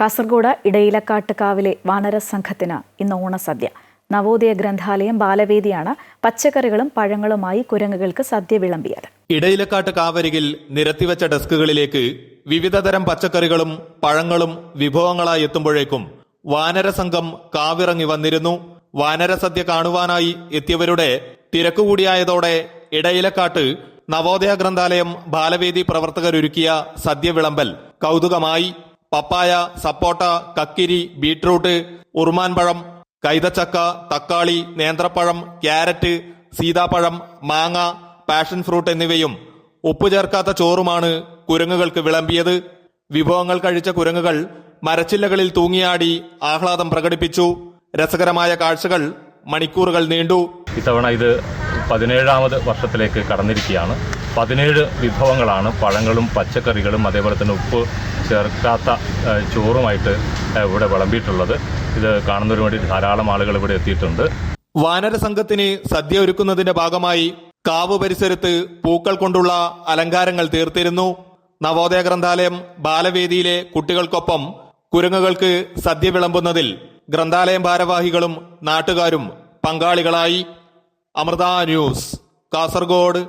കാസർഗോഡ് ഇടയിലക്കാട്ട് കാവിലെ വാനര സംഘത്തിന് ഇന്ന് ഓണസദ്യ. നവോദയ ഗ്രന്ഥാലയം ബാലവേദിയാണ് പച്ചക്കറികളും പഴങ്ങളുമായി കുരങ്ങുകൾക്ക് സദ്യ വിളമ്പിയത്. ഇടയിലക്കാട്ട് കാവരികിൽ നിരത്തിവെച്ച ഡെസ്കുകളിലേക്ക് വിവിധതരം പച്ചക്കറികളും പഴങ്ങളും വിഭവങ്ങളായി എത്തുമ്പോഴേക്കും വാനര സംഘം കാവിറങ്ങി വന്നിരുന്നു. വാനര സദ്യ കാണുവാനായി എത്തിയവരുടെ തിരക്കുകൂടിയായതോടെ ഇടയിലക്കാട്ട് നവോദയ ഗ്രന്ഥാലയം ബാലവേദി പ്രവർത്തകരൊരുക്കിയ സദ്യ വിളമ്പൽ കൗതുകമായി. പപ്പായ സപ്പോട്ട കക്കിരി ബീട്രൂട്ട് ഉറുമാൻപഴം കൈതച്ചക്ക തക്കാളി നേന്ത്രപ്പഴം ക്യാരറ്റ് സീതാപ്പഴം മാങ്ങ പാഷൻ ഫ്രൂട്ട് എന്നിവയും ഉപ്പ് ചേർക്കാത്ത ചോറുമാണ് കുരങ്ങുകൾക്ക് വിളമ്പിയത്. വിഭവങ്ങൾ കഴിച്ച കുരങ്ങുകൾ മരച്ചില്ലകളിൽ തൂങ്ങിയാടി ആഹ്ലാദം പ്രകടിപ്പിച്ചു. രസകരമായ കാഴ്ചകൾ മണിക്കൂറുകൾ നീണ്ടു. ഇത്തവണ ഇത് പതിനേഴാമത് വർഷത്തിലേക്ക് കടന്നിരിക്കുകയാണ്. പതിനേഴ് വിഭവങ്ങളാണ് പഴങ്ങളും പച്ചക്കറികളും അതേപോലെ തന്നെ ഉപ്പ് ചേർക്കാത്ത ചോറുമായിട്ട് ഇവിടെ വിളമ്പിയിട്ടുള്ളത്. ഇത് കാണുന്നതിന് വേണ്ടി ധാരാളം ആളുകൾ ഇവിടെ എത്തിയിട്ടുണ്ട്. വാനര സംഘത്തിന് സദ്യ ഒരുക്കുന്നതിന്റെ ഭാഗമായി കാവ് പരിസരത്ത് പൂക്കൾ കൊണ്ടുള്ള അലങ്കാരങ്ങൾ തീർത്തിരുന്നു. നവോദയ ഗ്രന്ഥാലയം ബാലവേദിയിലെ കുട്ടികൾക്കൊപ്പം കുരങ്ങുകൾക്ക് സദ്യ വിളമ്പുന്നതിൽ ഗ്രന്ഥാലയം ഭാരവാഹികളും നാട്ടുകാരും പങ്കാളികളായി. അമൃത ന്യൂസ് കാസർഗോഡ്.